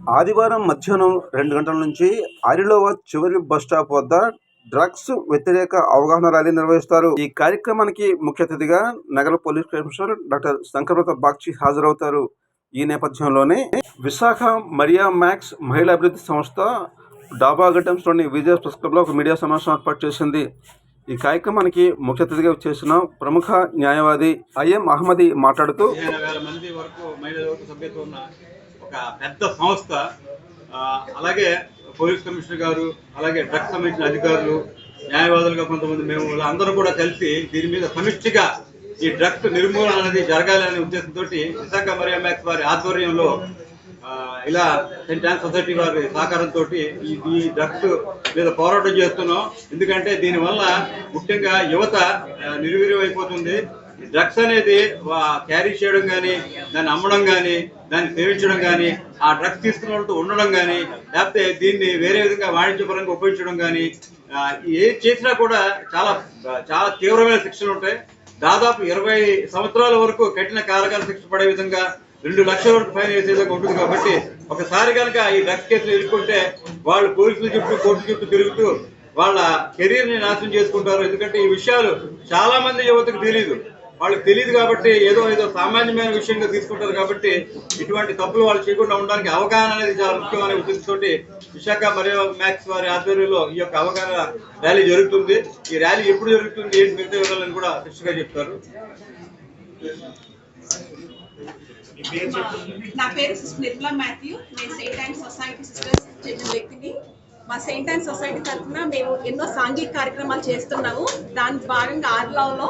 ఆదివారం మధ్యాహ్నం రెండు గంటల నుంచి ఆరిలోవ చివరి బస్ స్టాప్ వద్ద డ్రగ్స్ వ్యతిరేక అవగాహన ర్యాలీ నిర్వహిస్తారు. ఈ కార్యక్రమానికి ముఖ్య అతిథిగా నగర police commissioner doctor Shankhabrata Bagchi హాజరవుతారు. ఈ నేపథ్యంలోనే విశాఖ మరియా మ్యాక్స్ మహిళా అభివృద్ధి సంస్థ డాబా విజయ ప్రెస్ క్లబ్లో ఒక మీడియా సమావేశం ఏర్పాటు చేసింది. ఈ కార్యక్రమానికి ముఖ్య అతిథిగా చేసిన ప్రముఖ న్యాయవాది ఐఎం అహ్మది మాట్లాడుతూ మంది వరకు మహిళల వరకు సభ్యత్వం ఒక పెద్ద సంస్థ. ఆ, అలాగే పోలీస్ కమిషనర్ గారు అలాగే డ్రగ్స్ సంబంధించిన అధికారులు న్యాయవాదులుగా కొంతమంది మేము అందరూ కూడా కలిసి దీని మీద సమిష్టిగా ఈ డ్రగ్స్ నిర్మూలన అనేది జరగాలనే ఉద్దేశంతో విశాఖ మరియా మ్యాక్స్ వారి ఆధ్వర్యంలో ఆ, ఇలా సెంట్ ఆన్ సొసైటీ వారి సహకారంతో ఈ ఈ డ్రగ్స్ మీద పోరాటం చేస్తున్నాం. ఎందుకంటే దీనివల్ల ముఖ్యంగా యువత నిర్వీర్యమైపోతుంది. అయిపోతుంది డ్రగ్స్ అనేది క్యారీ చేయడం కానీ దాన్ని అమ్మడం కానీ దాన్ని సేవించడం కానీ ఆ డ్రగ్స్ తీసుకున్న వాళ్ళతో ఉండడం కానీ లేకపోతే దీన్ని వేరే విధంగా వాణిజ్యపరంగా ఉపయోగించడం కానీ ఏం చేసినా కూడా చాలా చాలా తీవ్రమైన శిక్షలు ఉంటాయి. దాదాపు ఇరవై సంవత్సరాల వరకు కఠిన కారకాల శిక్ష పడే విధంగా రెండు లక్షల వరకు ఫైన్ వేసే విధంగా ఉంటుంది కాబట్టి ఒకసారి కనుక ఈ డ్రగ్స్ కేసులు ఎదుర్కొంటే వాళ్ళు పోలీసుల చుట్టూ కోర్టు చుట్టూ తిరుగుతూ వాళ్ళ కెరీర్ని నాశనం చేసుకుంటారు. ఎందుకంటే ఈ విషయాలు చాలా మంది యువతకు తెలియదు వాళ్ళకి తెలియదు కాబట్టి ఏదో ఏదో సామాన్యమైన విషయంగా తీసుకుంటారు కాబట్టి ఇటువంటి తప్పులు వాళ్ళు చేయకుండా ఉండడానికి అవగాహన అనేది చాలా ముఖ్యమైన ఉద్దేశంతో విశాఖ మరియు మ్యాక్స్ వారి ఆధ్వర్యంలో ఈ యొక్క అవగాహన ర్యాలీ జరుగుతుంది. ఈ ర్యాలీ ఎప్పుడు జరుగుతుంది ఏంటి మిగతా వివరాలను కూడా కృష్ణగా చెప్తారు. నా పేరు సిస్టర్ నిర్మలా మాథ్యూ. నేను సెయింట్ అండ్ సొసైటీ సిస్టర్స్ చెందిన వ్యక్తిని. మా సెయింట్ అండ్ సొసైటీ తరఫున మేము ఎన్నో సాంఘిక కార్యక్రమాలు చేస్తున్నాము. దాని భాగంగా ఆర్లాలో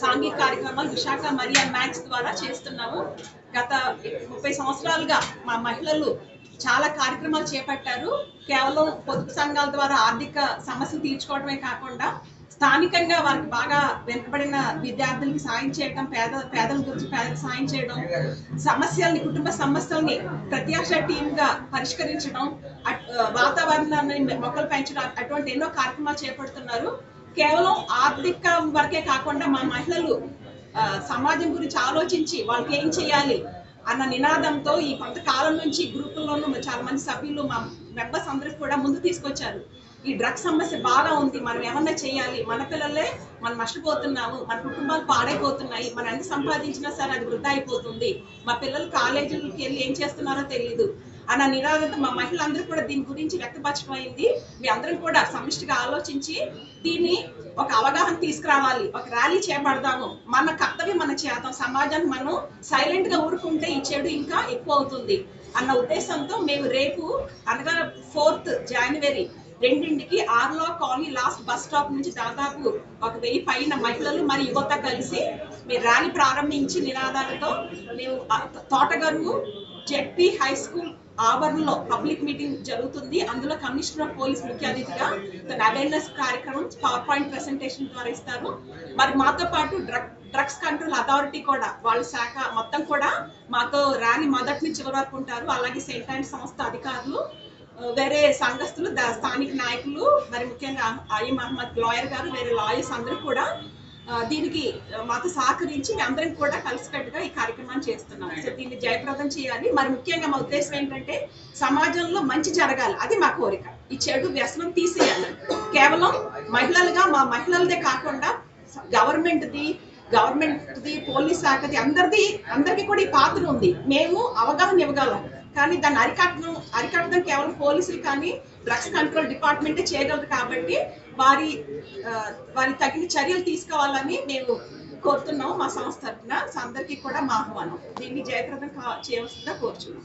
సాంఘిక కార్యక్రమాలు విశాఖ మరియా మ్యాక్స్ ద్వారా చేస్తున్నాము. గత ముప్పై సంవత్సరాలుగా మా మహిళలు చాలా కార్యక్రమాలు చేపట్టారు. కేవలం పొదుపు సంఘాల ద్వారా ఆర్థిక సమస్యలు తీర్చుకోవడమే కాకుండా స్థానికంగా వారికి బాగా వెనుకబడిన విద్యార్థులకి సాయం చేయడం పేద పేదల గురించి పేదలకు సాయం చేయడం సమస్యల్ని కుటుంబ సమస్యల్ని ప్రత్యక్ష టీమ్గా పరిష్కరించడం వాతావరణాన్ని మొక్కలు పెంచడం అటువంటి ఎన్నో కార్యక్రమాలు చేపడుతున్నారు. కేవలం ఆర్థిక వరకే కాకుండా మా మహిళలు ఆ, సమాజం గురించి ఆలోచించి వాళ్ళకి ఏం చేయాలి అన్న నినాదంతో ఈ కొంతకాలం నుంచి గ్రూపుల్లోనూ చాలా మంది సభ్యులు మా మెంబర్స్ అందరికి కూడా ముందు తీసుకొచ్చారు. ఈ డ్రగ్స్ సమస్య బాగా ఉంది మనం ఏమన్నా చేయాలి? మన పిల్లలే మనం నష్టపోతున్నాము మన కుటుంబాలు పాడైపోతున్నాయి మనం ఎంత సంపాదించినా సరే అది వృధా అయిపోతుంది. మా పిల్లలు కాలేజీలకి వెళ్ళి ఏం చేస్తున్నారో తెలియదు అన్న నినాదంతో మా మహిళలందరూ కూడా దీని గురించి వ్యక్తపరచడం అయింది మీ అందరం కూడా సమిష్టిగా ఆలోచించి దీన్ని ఒక అవగాహన తీసుకురావాలి ఒక ర్యాలీ చేపడదాము. మన కర్తవ్యం మన చేద్దాం సమాజాన్ని మనం సైలెంట్గా ఊరుకుంటే ఈ చెడు ఇంకా ఎక్కువ అవుతుంది అన్న ఉద్దేశంతో మేము రేపు అనగా ఫోర్త్ జనవరి రెండింటికి ఆర్లో కాలనీ లాస్ట్ బస్ స్టాప్ నుంచి దాదాపు ఒక వెయ్యి పైన మహిళలు మరి యువత కలిసి మీరు ర్యాలీ ప్రారంభించి నినాదాలతో మేము ఆ Thotagaruvu Z P high school ఆవరణలో పబ్లిక్ మీటింగ్ జరుగుతుంది. అందులో కమిషనర్ ఆఫ్ పోలీస్ ముఖ్య అతిథిగా తన అవేర్నెస్ కార్యక్రమం పవర్ పాయింట్ ప్రెసెంటేషన్ ద్వారా ఇస్తారు. మరి మాతో పాటు డ్రగ్ డ్రగ్స్ కంట్రోల్ అథారిటీ కూడా వాళ్ళ శాఖ మొత్తం కూడా మాతో రాని మొదటి నుంచి చివరి వరకు ఉంటారు. అలాగే సెయింట్ అండ్ సంస్థ అధికారులు వేరే సంఘస్థులు స్థానిక నాయకులు మరి ముఖ్యంగా అయ్యం మహమ్మద్ లాయర్ గారు వేరే లాయర్స్ అందరూ కూడా దీనికి మాతో సహకరించి అందరం కూడా కలిసికట్టుగా ఈ కార్యక్రమాన్ని చేస్తున్నాం. సో దీన్ని జయప్రదం చేయాలి. మరి ముఖ్యంగా మా ఉద్దేశం ఏంటంటే సమాజంలో మంచి జరగాలి. అది మా కోరిక. ఈ చెడు వ్యసనం తీసేయాలి. కేవలం మహిళలుగా మా మహిళలదే కాకుండా గవర్నమెంట్ది గవర్నమెంట్ది పోలీస్ శాఖది అందరిది అందరికీ కూడా ఈ పాత్ర ఉంది. మేము అవగాహన ఇవ్వగలం. కానీ దాన్ని అరికట్టడం అరికట్టడం కేవలం పోలీసులు కానీ డ్రగ్స్ కంట్రోల్ డిపార్ట్మెంట్ చేయగలదు కాబట్టి వారి వారి తగిన చర్యలు తీసుకోవాలని మేము కోరుతున్నాం మా సంస్థ తరఫున. అందరికీ కూడా మా ఆహ్వానం. దీన్ని జయప్రదం చేయవలసిందిగా కోరుచున్నాం.